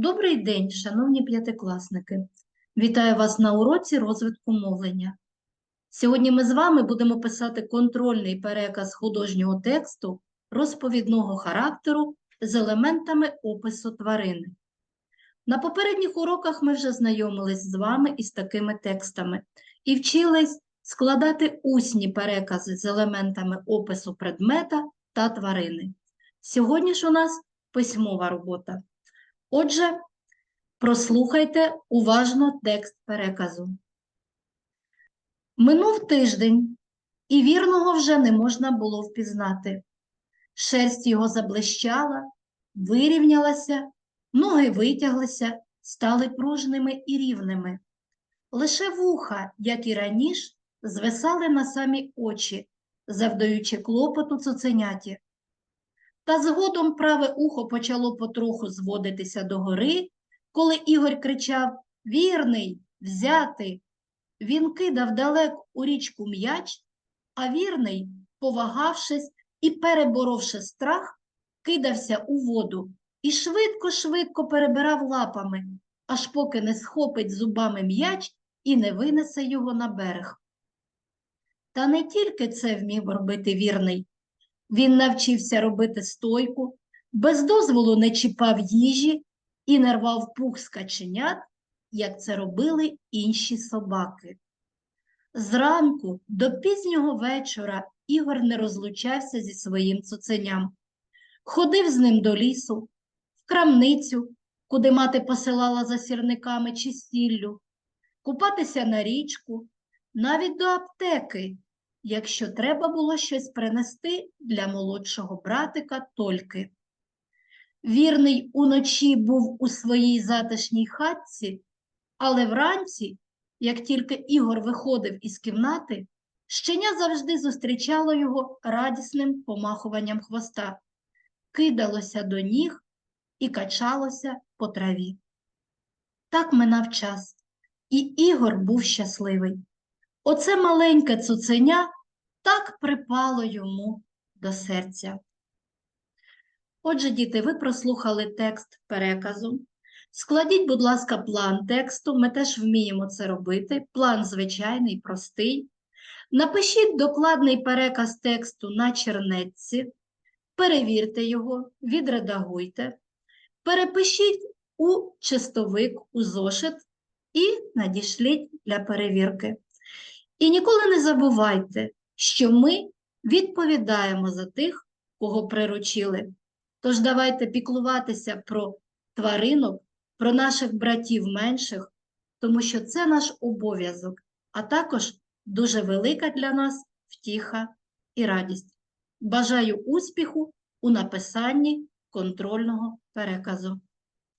Добрий день, шановні п'ятикласники! Вітаю вас на уроці розвитку мовлення. Сьогодні ми з вами будемо писати контрольний переказ художнього тексту розповідного характеру з елементами опису тварини. На попередніх уроках ми вже знайомились з вами із такими текстами і вчились складати усні перекази з елементами опису предмета та тварини. Сьогодні ж у нас письмова робота. Отже, прослухайте уважно текст переказу. Минув тиждень, і вірного вже не можна було впізнати. Шерсть його заблищала, вирівнялася, ноги витяглися, стали пружними і рівними. Лише вуха, як і раніше, звисали на самі очі, завдаючи клопоту цуценяті. Та згодом праве ухо почало потроху зводитися догори, коли Ігор кричав Вірний, взяти. Він кидав далек у річку м'яч, а вірний, повагавшись і переборовши страх, кидався у воду і швидко-швидко перебирав лапами, аж поки не схопить зубами м'яч і не винесе його на берег. Та не тільки це вмів робити вірний. Він навчився робити стойку, без дозволу не чіпав їжі і не рвав пух з каченят, як це робили інші собаки. Зранку до пізнього вечора Ігор не розлучався зі своїм цуценям. Ходив з ним до лісу, в крамницю, куди мати посилала за сірниками чи сіллю, купатися на річку, навіть до аптеки, якщо треба було щось принести для молодшого братика Тольки. Вірний уночі був у своїй затишній хатці, але вранці, як тільки Ігор виходив із кімнати, щеня завжди зустрічало його радісним помахуванням хвоста, кидалося до ніг і качалося по траві. Так минав час, і Ігор був щасливий. Оце маленьке цуценя так припало йому до серця. Отже, діти, ви прослухали текст переказу. Складіть, будь ласка, план тексту, ми теж вміємо це робити. План звичайний, простий. Напишіть докладний переказ тексту на чернетці, перевірте його, відредагуйте, перепишіть у чистовик, у зошит і надішліть для перевірки. І ніколи не забувайте, що ми відповідаємо за тих, кого приручили. Тож давайте піклуватися про тваринок, про наших братів менших, тому що це наш обов'язок, а також дуже велика для нас втіха і радість. Бажаю успіху у написанні контрольного переказу.